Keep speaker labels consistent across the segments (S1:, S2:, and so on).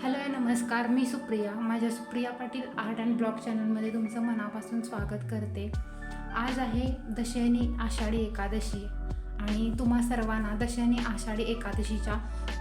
S1: Hello नमस्कार मी सुप्रिया. माझ्या Supriya Patil art and blog चॅनलमध्ये तुमचं मनापासून स्वागत करते. आज आहे दशैनी आषाढी एकादशी आणि तुम्हा सर्वांना दशैनी आषाढी एकादशीच्या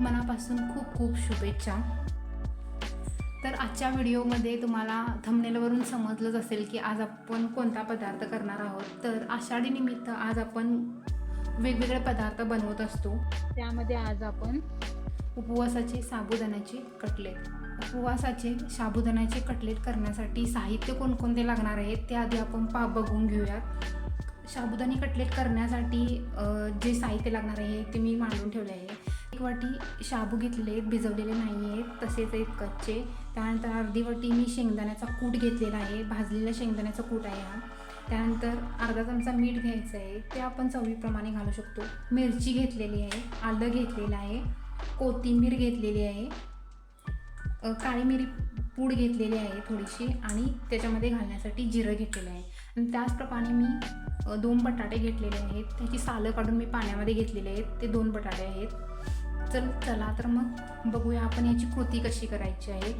S1: मनापासून खूप खूप शुभेच्छा. तर आजच्या व्हिडिओमध्ये तुम्हाला थंबनेलवरून समजलंच असेल की आज आपण कोणता पदार्थ करणार आहोत. तर आषाढी निमित्त आज आपण वेगवेगळे पदार्थ बनवत असतो. त्यामध्ये आज आपण उपवासाचे साबुदाण्याचे कटलेट. उपवासाचे साबुदाण्याचे कटलेट करण्यासाठी साहित्य कोणकोणते लागणार आहेत ते आधी आपण पा बघून घेऊयात. साबुदाणी कटलेट करण्यासाठी जे साहित्य लागणार आहे ते मी मांडून ठेवले आहे. एक वाटी शाबू घेतलेले आहेत भिजवलेले नाही आहेत तसेच आहेत कच्चे. त्यानंतर अर्धी वाटी मी शेंगदाण्याचा कूट घेतलेला आहे भाजलेला शेंगदाण्याचा कूट आहे हा. त्यानंतर अर्धा चमचा मीठ घ्यायचं आहे ते आपण चवीप्रमाणे घालू शकतो. मिरची घेतलेली आहे आलं घेतलेलं आहे. कोथिंबीर घेतलेली आहे. काळी मिरी पूड घेतलेली आहे थोडीशी आणि त्याच्यामध्ये घालण्यासाठी जिरं घेतलेलं आहे. आणि त्याचप्रमाणे मी दोन बटाटे घेतलेले आहेत. त्याची सालं काढून मी पाण्यामध्ये घेतलेले आहेत. ते दोन बटाटे आहेत. चल चला तर मग बघूया आपण याची कृती कशी करायची आहे.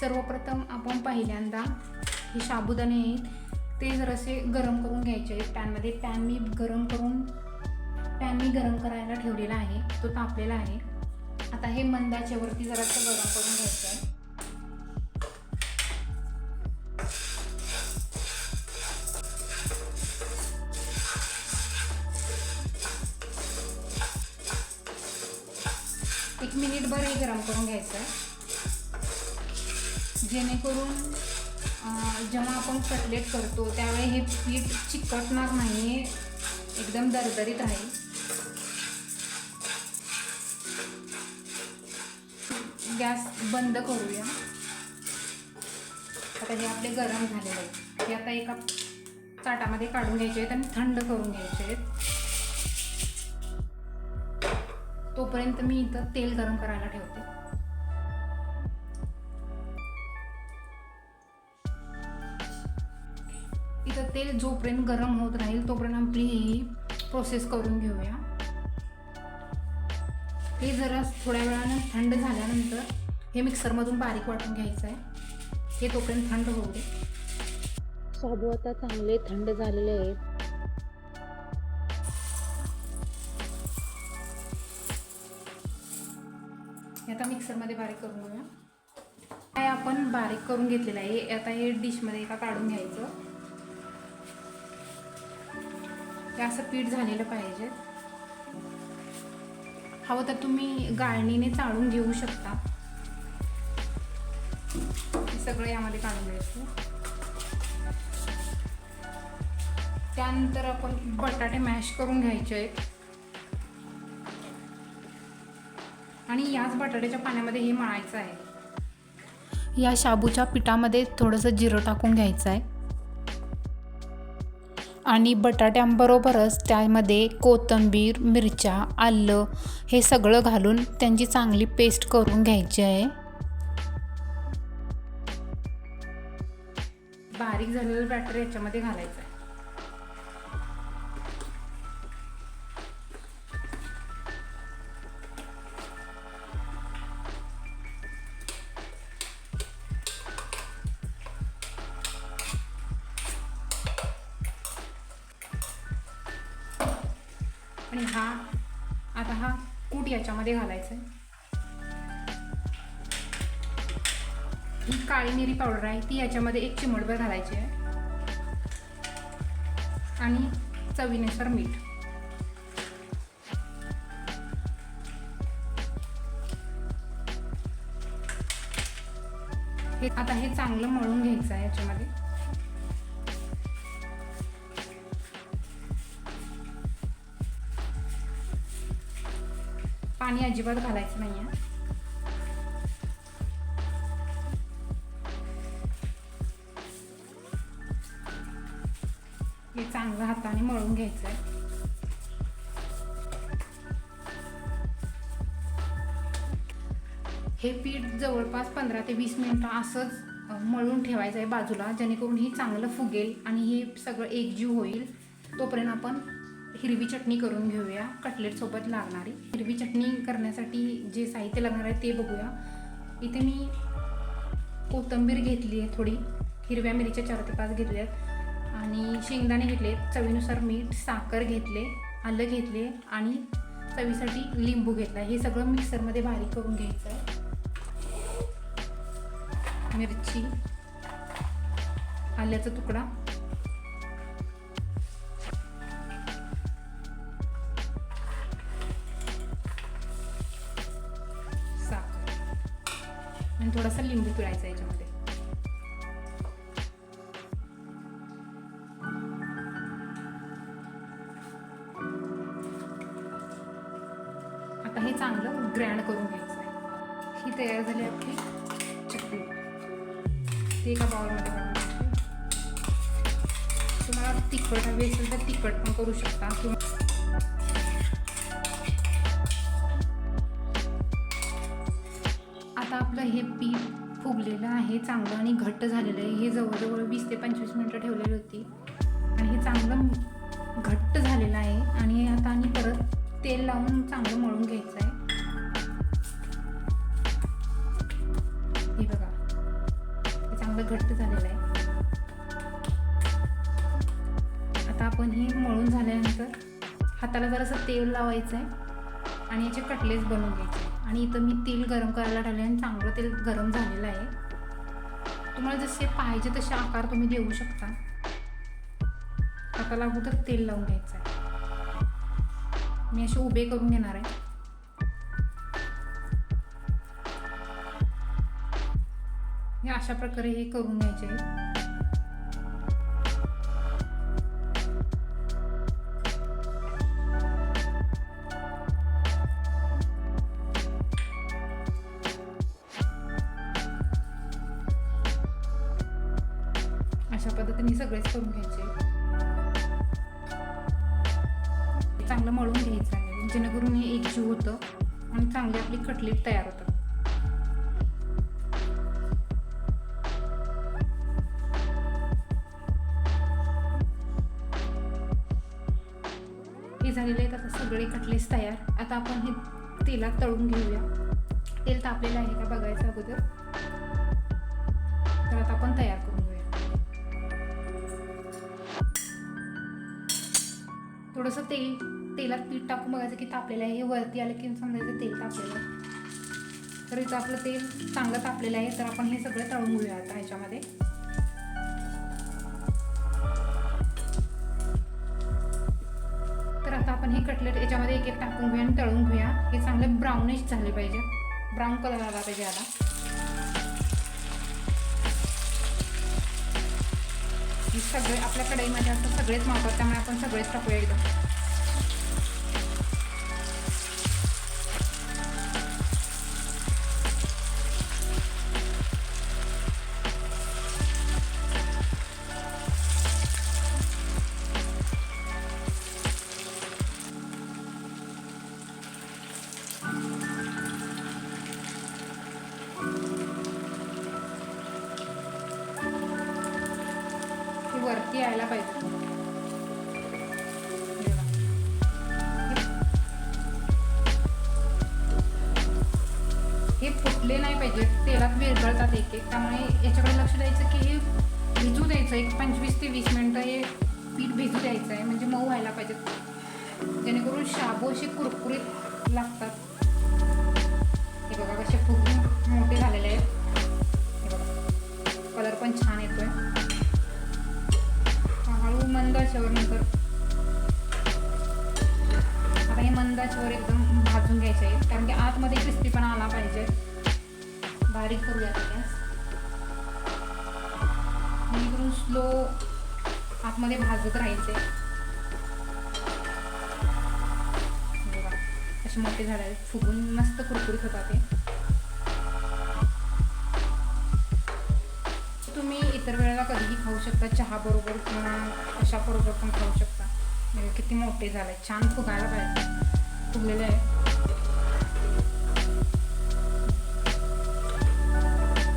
S1: सर्वप्रथम आपण पहिल्यांदा हे साबुदाणे आहेत ते जरासे गरम करून घ्यायचे आहेत. पॅनमध्ये पॅन मी गरम करून पॅन मी गरम करायला ठेवलेला आहे. तो तापलेला आहे. आता हे मंदाच्या वरती जरासं गरम करून घ्यायचं आहे एक मिनिटभर हे गरम करून घ्यायचं आहे जेणेकरून जेव्हा आपण कटलेट करतो त्यावेळी हे पीठ चिकटणार नाही एकदम दरदरीत राहील. गॅस बंद करूया. आता हे आपले गरम झालेले आहेत. हे आता एका ताटामध्ये काढून घ्यायचे आहेत आणि थंड करून घ्यायचे आहेत. तोपर्यंत मी इथं तेल गरम करायला ठेवते. इथं तेल जोपर्यंत गरम होत राहील तोपर्यंत आपली ही प्रोसेस करून घेऊया. हे जरा थोड्या वेळानं थंड झाल्यानंतर हे मिक्सरमधून बारीक वाटून घ्यायचं आहे. हे तोपर्यंत थंड होऊ दे.
S2: साबू आता चांगले थंड झालेले आहेत.
S1: आता मिक्सरमध्ये बारीक करून घेऊया. काय आपण बारीक करून घेतलेलं आहे. आता हे डिशमध्ये एका काढून घ्यायचं. असं पीठ झालेलं पाहिजे. हवं तर तुम्ही गाळणीने चाळून घेऊ शकता. हे सगळं यामध्ये काढून घ्यायचं. त्यानंतर आपण बटाटे मॅश करून घ्यायचे आहेत. आणि याच बटाट्याच्या पाण्यामध्ये हे मळायचं आहे. या शाबूच्या पिठामध्ये थोडंसं जिरं टाकून घ्यायचं आहे. आणि बटाट्यांबरोबरच त्यामध्ये कोथिंबीर मिरच्या आलं हे सगळं घालून त्यांची चांगली पेस्ट करून घ्यायची आहे. बारीक झालेलं बॅटर याच्यामध्ये घालायचं आहे. आणि हा आता हा कूट याच्यामध्ये घालायचा आहे ही काळी मिरी पावडर आहे ती याच्यामध्ये एक चिमटभर घालायची आहे. आणि चवीनुसार मीठ. हे आता हे चांगलं मळून घ्यायचं आहे याच्यामध्ये. पाणी अजिबात घालायचं नाही आहे हे चांगलं हाताने मळून घ्यायचं आहे हे पीठ जवळपास पंधरा ते वीस मिनिटं असंच मळून ठेवायचं आहे बाजूला जेणेकरून हे चांगलं फुगेल आणि हे सगळं एकजीव होईल. तोपर्यंत आपण हिरवी चटणी करून घेऊया कटलेटसोबत लागणारी. हिरवी चटणी करण्यासाठी जे साहित्य लागणार आहे ते बघूया. इथे मी कोथिंबीर घेतली आहे थोडी. हिरव्या मिरच्या चार ते पाच घेतल्या आहेत आणि शेंगदाणे घेतले चवीनुसार मीठ साखर घेतले आलं घेतले आणि चवीसाठी लिंबू घेतला. हे सगळं मिक्सरमध्ये बारीक करून घ्यायचं आहे. मिरची आल्याचा तुकडा. आणि थोडासा लिंबू पिळायचा याच्यामध्ये. आता हे चांगलं ग्रँड करून घ्यायचं आहे. ही तयार झाली आपली चटणी. ते एका बाउलमध्ये तुम्हाला तिखट हवी असेल तर तिखट पण करू शकता. किंवा हे पीठ फुगलेलं आहे चांगलं आणि घट्ट झालेलं आहे. हे जवळजवळ वीस ते पंचवीस मिनटं ठेवलेली होती. आणि हे चांगलं घट्ट झालेलं आहे. आणि आता आणि परत तेल लावून चांगलं मळून घ्यायचं आहे. हे बघा. हे चांगलं घट्ट झालेलं आहे. आता आपण हे मळून झाल्यानंतर हाताला जरासं तेल लावायचं आहे. आणि याचे कटलेस बनवून घ्यायचे. आणि इथं मी तेल गरम करायला टाकले आणि चांगलं तेल गरम झालेलं आहे. तुम्हाला जसे पाहिजे तसे आकार तुम्ही देऊ शकता. हाताला अगोदर तेल लावून घ्यायचं आहे. मी असे उभे करून घेणार आहे. हे अशा प्रकारे हे करून घ्यायचे आहे सगळेच करून घ्यायचे. चांगलं मळून घ्यायचं आहे. जेणेकरून हे एकजीव होतं आणि चांगली आपली कटलेट तयार होतात हे झालेले आहेत आता सगळे कटलेट्स तयार. आता आपण हे तेलात तळून घेऊया. तेल तापलेलं आहे का बघायचं अगोदर? तर आता आपण तयार करू. थोडंसं तेल तेलात पीठ टाकून बघायचं की तापलेलं आहे. हे वरती आलं की समजायचं तेल तापलेलं. आहे तर इथं आपलं तेल चांगलं तापलेलं आहे. तर आपण हे सगळं तळून घेऊया आता ह्याच्यामध्ये. तर आता आपण हे कटलेट याच्यामध्ये एक एक टाकून घेऊया आणि तळून घेऊया. हे चांगलं ब्राउनिश झाले पाहिजे. ब्राऊन कलर आला पाहिजे आता. सगळे आपल्या कढईमध्ये असं सगळेच मावतात त्यामुळे आपण सगळेच टाकूया एकदम वरती यायला पाहिजे. हे फुटले नाही पाहिजे. तेलात विरघळतात एक एक त्यामुळे याच्याकडे लक्ष द्यायचं की हे भिजू द्यायचं. एक पंचवीस ते वीस मिनटं हे पीठ भिजू द्यायचं आहे. म्हणजे मऊ व्हायला पाहिजेत जेणेकरून शाबू असे कुरकुरीत लागतात. हे बघा कसे खूप मोठे झालेले आहेत. हे बघा. कलर पण छान येतोय. हळू मंदाच्यावर नंतर. आता हे मंदाच्यावर एकदम भाजून घ्यायचे आहे कारण की आतमध्ये क्रिस्पीपणा आला पाहिजे. बारीक करूया आता गॅस. जेणेकरून स्लो आतमध्ये भाजत राहायचे. असे मोठे झाले फुगून मस्त कुरकुरीत होतात ते तुम्ही इतर वेळेला कधीही खाऊ शकता चहा बरोबर किंवा कशाबरोबर पण खाऊ शकता. म्हणजे किती मोठे झाले छान फुगायला पाहिजे. फुगलेले आहे.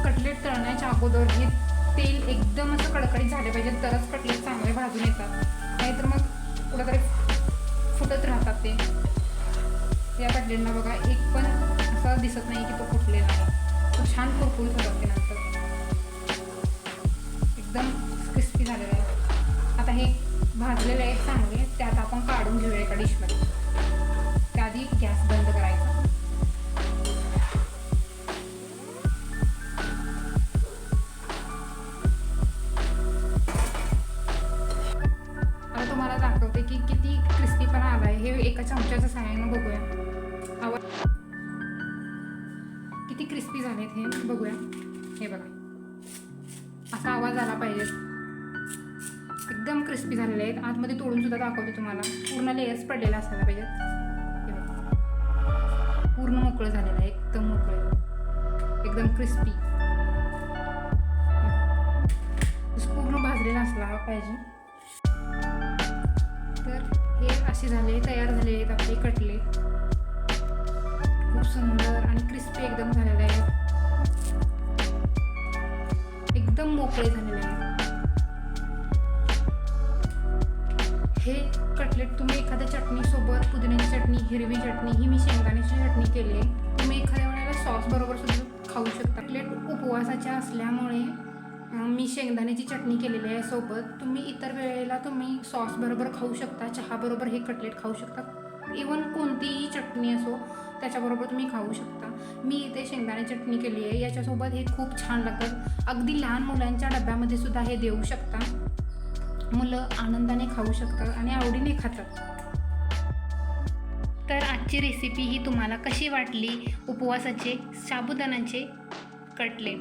S1: कटलेट तळण्याच्या अगोदर हे तेल एकदम असं कडकडीत झाले पाहिजे तरच कटलेट चांगले भाजून येतात. नाहीतर मग कुठंतरी फुटत राहतात ते. या कटलेटला बघा एक पण असं दिसत नाही की तो फुटलेला आहे. तो छान कुरकुरीत होतात ते नंतर. एकदम क्रिस्पी झालेलं आहे. आता हे भाजलेले आहेत चांगले त्यात आपण काढून घेऊया एका डिशमध्ये त्याआधी गॅस बंद करायचा. आता तुम्हाला दाखवते की किती क्रिस्पीपणा आला आहे हे एका चमच्याच्या सहाय्यानं बघूया. आवाज किती क्रिस्पी झालेत हे बघूया. हे बघा. क्रिस्पी झालेले आहेत. आतमध्ये तोडून सुद्धा दाखवते तुम्हाला. पूर्ण लेयर्स पडलेला असायला पाहिजेत पूर्ण मोकळं झालेलं आहे. एकदम मोकळं एकदम क्रिस्पी पूर्ण भाजलेला असला पाहिजे. तर हे असे झाले तयार झाले आहेत आपले कटले. खूप सुंदर आणि क्रिस्पी एकदम झालेले आहेत. एकदम मोकळे झालेले आहेत. हे कटलेट तुम्ही एखाद्या चटणीसोबत पुदिन्याची चटणी हिरवी चटणी ही मी शेंगदाण्याची चटणी केली आहे. तुम्ही एखाद्या वेळेला सॉस बरोबर सुद्धा खाऊ शकता. कटलेट उपवासाच्या असल्यामुळे मी शेंगदाण्याची चटणी केलेली आहे सोबत. तुम्ही इतर वेळेला तुम्ही सॉस बरोबर खाऊ शकता चहाबरोबर हे कटलेट खाऊ शकता. इवन कोणतीही चटणी असो त्याच्याबरोबर तुम्ही खाऊ शकता. मी इथे शेंगदाणे चटणी केली आहे. याच्यासोबत हे खूप छान लागतात. अगदी लहान मुलांच्या डब्यामध्ये सुद्धा हे देऊ शकता. मुलं आनंदाने खाऊ शकतात आणि आवडीने खातात. तर आजची रेसिपी ही तुम्हाला कशी वाटली? उपवासाचे साबुदाणाचे कटलेट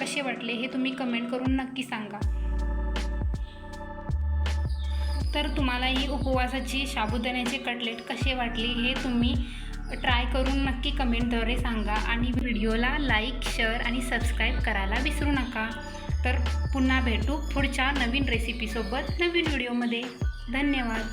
S1: कसे वाटले हे तुम्ही कमेंट करून नक्की सांगा. तर तुम्हाला ही उपवासाची साबुदाण्याचे कटलेट कसे वाटले हे तुम्ही ट्राय करून नक्की कमेंटद्वारे सांगा. आणि व्हिडिओला लाईक शेअर आणि सबस्क्राईब करायला विसरू नका. तर पुन्हा भेटू पुढच्या नवीन रेसिपीसोबत नवीन व्हिडिओमध्ये धन्यवाद.